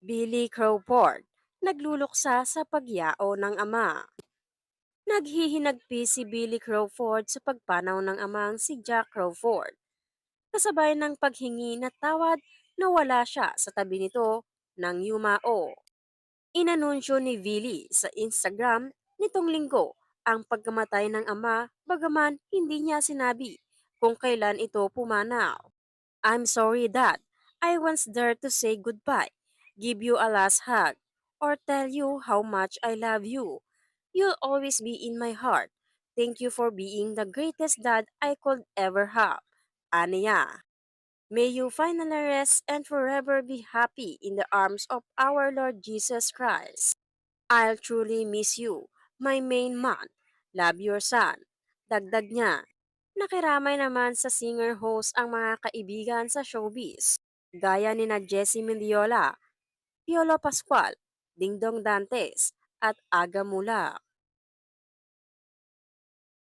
Billy Crawford, nagluluksa sa pagyao ng ama. Naghihinagpi si Billy Crawford sa pagpanaw ng amang si Jack Crawford. Kasabay ng paghingi na tawad na wala siya sa tabi nito ng yumao. Inanunsyo ni Billy sa Instagram nitong linggo ang pagkamatay ng ama bagaman hindi niya sinabi kung kailan ito pumanaw. I'm sorry dad, I once dared to say goodbye, give you a last hug, or tell you how much I love you. You'll always be in my heart. Thank you for being the greatest dad I could ever have. Aniya. May you finally rest and forever be happy in the arms of our Lord Jesus Christ. I'll truly miss you, my main man. Love your son. Dagdag niya. Nakiramay naman sa singer-host ang mga kaibigan sa showbiz, gaya ni na Jessie Mendiola, Piolo Pascual, Dingdong Dantes, at Aga Mula.